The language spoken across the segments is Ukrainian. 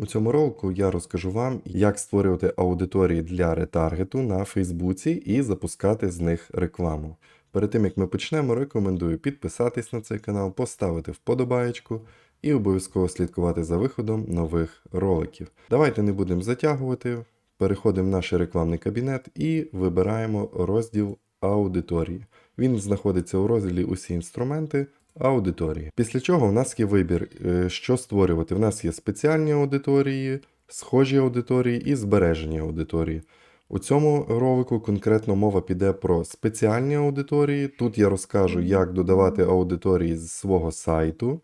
У цьому ролику я розкажу вам, як створювати аудиторії для ретаргету на Фейсбуці і запускати з них рекламу. Перед тим як ми почнемо, рекомендую підписатись на цей канал, поставити вподобаєчку і обов'язково слідкувати за виходом нових роликів. Давайте не будемо затягувати, переходимо в наш рекламний кабінет і вибираємо розділ аудиторії. Він знаходиться у розділі Усі інструменти аудиторії. Після чого в нас є вибір, е, що створювати. В нас є спеціальні аудиторії, схожі аудиторії і збережені аудиторії. У цьому ролику конкретно мова піде про спеціальні аудиторії. Тут я розкажу, як додавати аудиторії з свого сайту,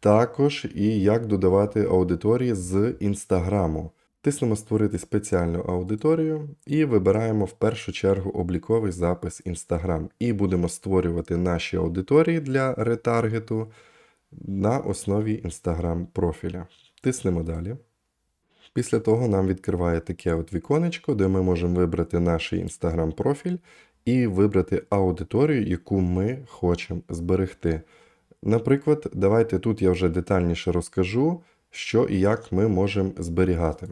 також і як додавати аудиторії з інстаграму. Тиснемо Створити спеціальну аудиторію і вибираємо в першу чергу обліковий запис Instagram. І будемо створювати наші аудиторії для ретаргету на основі Instagram профіля. Тиснемо далі. Після того нам відкриває таке от віконечко, де ми можемо вибрати наш Instagram профіль і вибрати аудиторію, яку ми хочемо зберегти. Наприклад, давайте тут я вже детальніше розкажу, що і як ми можемо зберігати.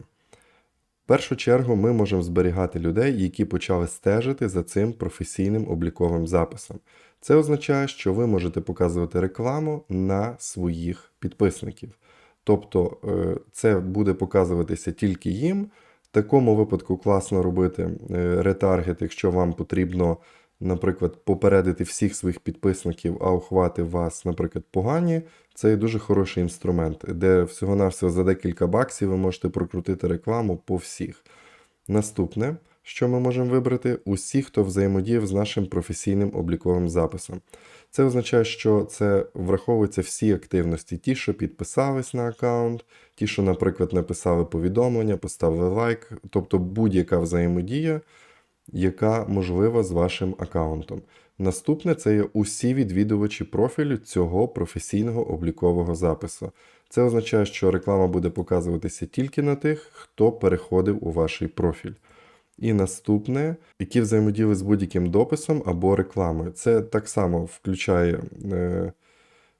В першу чергу ми можемо зберігати людей, які почали стежити за цим професійним обліковим записом. Це означає, що ви можете показувати рекламу на своїх підписників. Тобто е, це буде показуватися тільки їм. В такому випадку класно робити е, ретаргет, якщо вам потрібно, наприклад, попередити всіх своїх підписників, а охвати вас, наприклад, погані. Це є дуже хороший інструмент, де всього-навсього за декілька баксів ви можете прокрутити рекламу по всіх. Наступне, що ми можемо вибрати, усі, хто взаємодіяв з нашим професійним обліковим записом. Це означає, що це враховуються всі активності, ті, що підписались на аккаунт, ті, що, наприклад, написали повідомлення, поставили лайк, тобто будь-яка взаємодія, яка можлива з вашим аккаунтом. Наступне це є усі відвідувачі профілю цього професійного облікового запису. Це означає, що реклама буде показуватися тільки на тих, хто переходив у ваш профіль. І наступне, які взаємодіяли з будь-яким дописом або рекламою. Це так само включає е,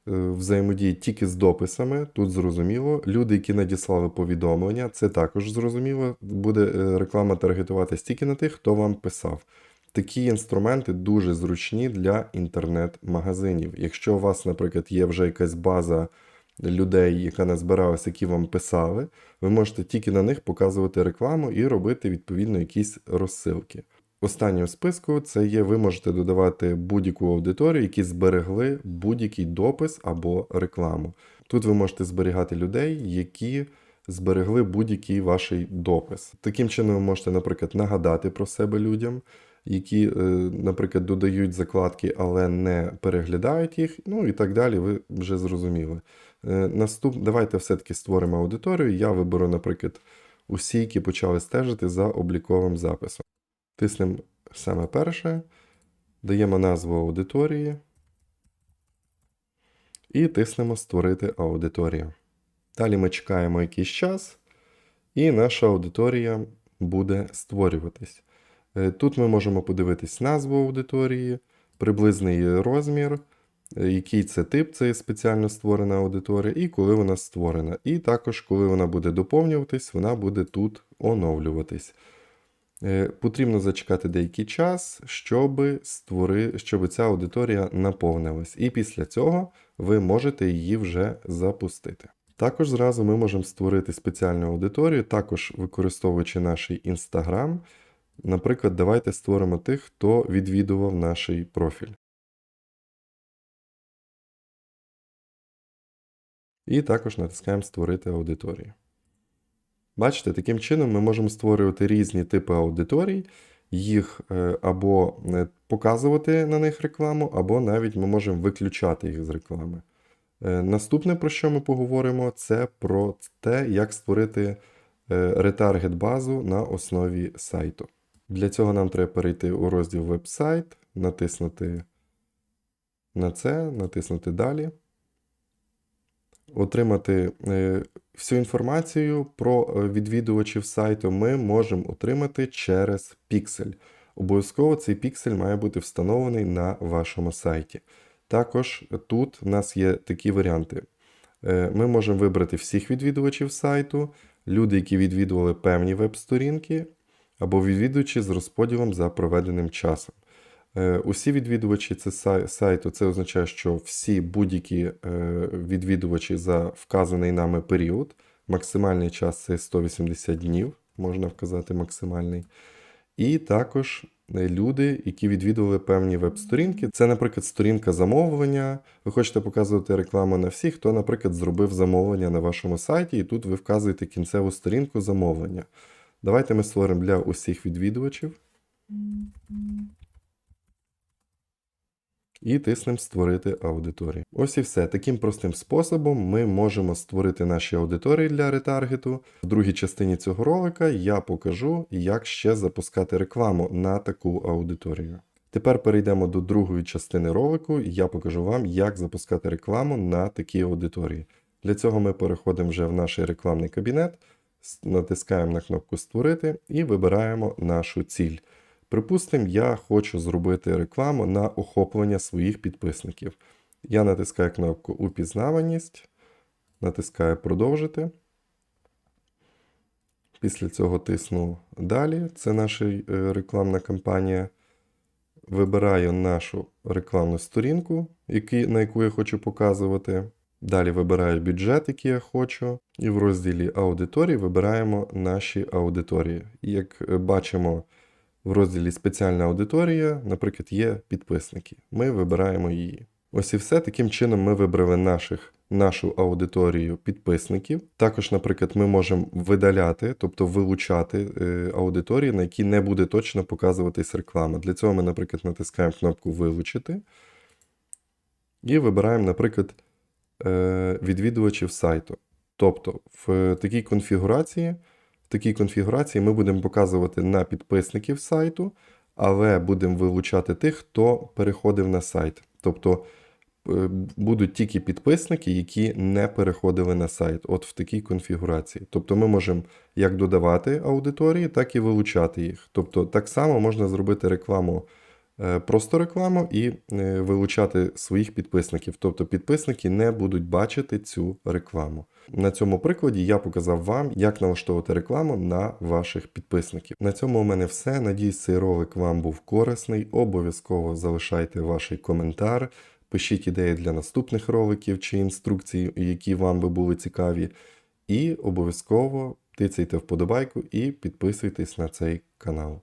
взаємодії тільки з дописами, тут зрозуміло. Люди, які надіслали повідомлення, це також зрозуміло. Буде е, реклама таргетуватись тільки на тих, хто вам писав. Такі інструменти дуже зручні для інтернет-магазинів. Якщо у вас, наприклад, є вже якась база людей, яка назбиралась, які вам писали, ви можете тільки на них показувати рекламу і робити відповідно якісь розсилки. Останнє в списку це є, ви можете додавати будь-яку аудиторію, які зберегли будь-який допис або рекламу. Тут ви можете зберігати людей, які зберегли будь-який ваш допис. Таким чином, ви можете, наприклад, нагадати про себе людям, які, е, наприклад, додають закладки, але не переглядають їх, ну і так далі, ви вже зрозуміли. Е, Наступ... Давайте все-таки створимо аудиторію. Я виберу, наприклад, усі, які почали стежити за обліковим записом. Тиснемо саме перше, даємо назву аудиторії і тиснемо Створити аудиторію. Далі ми чекаємо якийсь час, і наша аудиторія буде створюватись. Е, Тут ми можемо подивитись назву аудиторії, приблизний розмір, е, який це тип, це спеціально створена аудиторія, і коли вона створена. І також, коли вона буде доповнюватись, вона буде тут оновлюватись. Е, Потрібно зачекати деякий час, щоб, створи, щоб ця аудиторія наповнилась. І після цього ви можете її вже запустити. Також зразу ми можемо створити спеціальну аудиторію, також використовуючи наш Instagram. Наприклад, давайте створимо тих, хто відвідував наш профіль. І також натискаємо Створити аудиторію. Бачите, таким чином ми можемо створювати різні типи аудиторій, їх е, або е, показувати на них рекламу, або навіть ми можемо виключати їх з реклами. Е, Наступне, про що ми поговоримо, це про те, як створити ретаргет-базу на основі сайту. Для цього нам треба перейти у розділ веб-сайт, натиснути на це, натиснути Далі, отримати е, всю інформацію про е, відвідувачів сайту ми можемо отримати через піксель. Обов'язково цей піксель має бути встановлений на вашому сайті. Також тут в нас є такі варіанти. Е, Ми можемо вибрати всіх відвідувачів сайту, люди, які відвідували певні веб-сторінки, або відвідувачі з розподілом за проведеним часом. Е, Усі відвідувачі це сайту, це означає, що всі будь-які е, відвідувачі за вказаний нами період. Максимальний час це 180 днів, можна вказати максимальний. І також е, люди, які відвідували певні веб-сторінки. Це, наприклад, сторінка замовлення. Ви хочете показувати рекламу на всіх, хто, наприклад, зробив замовлення на вашому сайті, і тут ви вказуєте кінцеву сторінку замовлення. Давайте ми створимо для усіх відвідувачів. І тиснемо Створити аудиторію. Ось і все. Таким простим способом ми можемо створити наші аудиторії для ретаргету. В другій частині цього ролика я покажу, як ще запускати рекламу на таку аудиторію. Тепер перейдемо до другої частини ролику, і я покажу вам, як запускати рекламу на такі аудиторії. Для цього ми переходимо вже в наш рекламний кабінет, натискаємо на кнопку Створити і вибираємо нашу ціль. Припустимо, я хочу зробити рекламу на охоплення своїх підписників. Я натискаю кнопку Упізнаваність, натискаю Продовжити. Після цього тисну Далі. Це наша е, рекламна кампанія. Вибираю нашу рекламну сторінку, на яку я хочу показувати. Далі вибираю бюджет, який я хочу. І в розділі аудиторії вибираємо наші аудиторії. Як е, бачимо, в розділі Спеціальна аудиторія, наприклад, є підписники. Ми вибираємо її. Ось і все. Таким чином ми вибрали наших, нашу аудиторію підписників. Також, наприклад, ми можемо видаляти, тобто вилучати е, аудиторії, на які не буде точно показуватись реклама. Для цього ми, наприклад, натискаємо кнопку Вилучити і вибираємо, наприклад, е, відвідувачів сайту. Тобто в такій конфігурації. В такій конфігурації ми будемо показувати на підписників сайту, але будемо вилучати тих, хто переходив на сайт. Тобто е, будуть тільки підписники, які не переходили на сайт. От в такій конфігурації. Тобто ми можемо як додавати аудиторії, так і вилучати їх. Тобто так само можна зробити рекламу. Е, Просто рекламу і е, вилучати своїх підписників. Тобто підписники не будуть бачити цю рекламу. На цьому прикладі я показав вам, як налаштовувати рекламу на ваших підписників. На цьому у мене все. Надіюсь, цей ролик вам був корисний. Обов'язково залишайте ваш коментар, пишіть ідеї для наступних роликів чи інструкцій, які вам би були цікаві. І обов'язково тицяйте вподобайку і підписуйтесь на цей канал.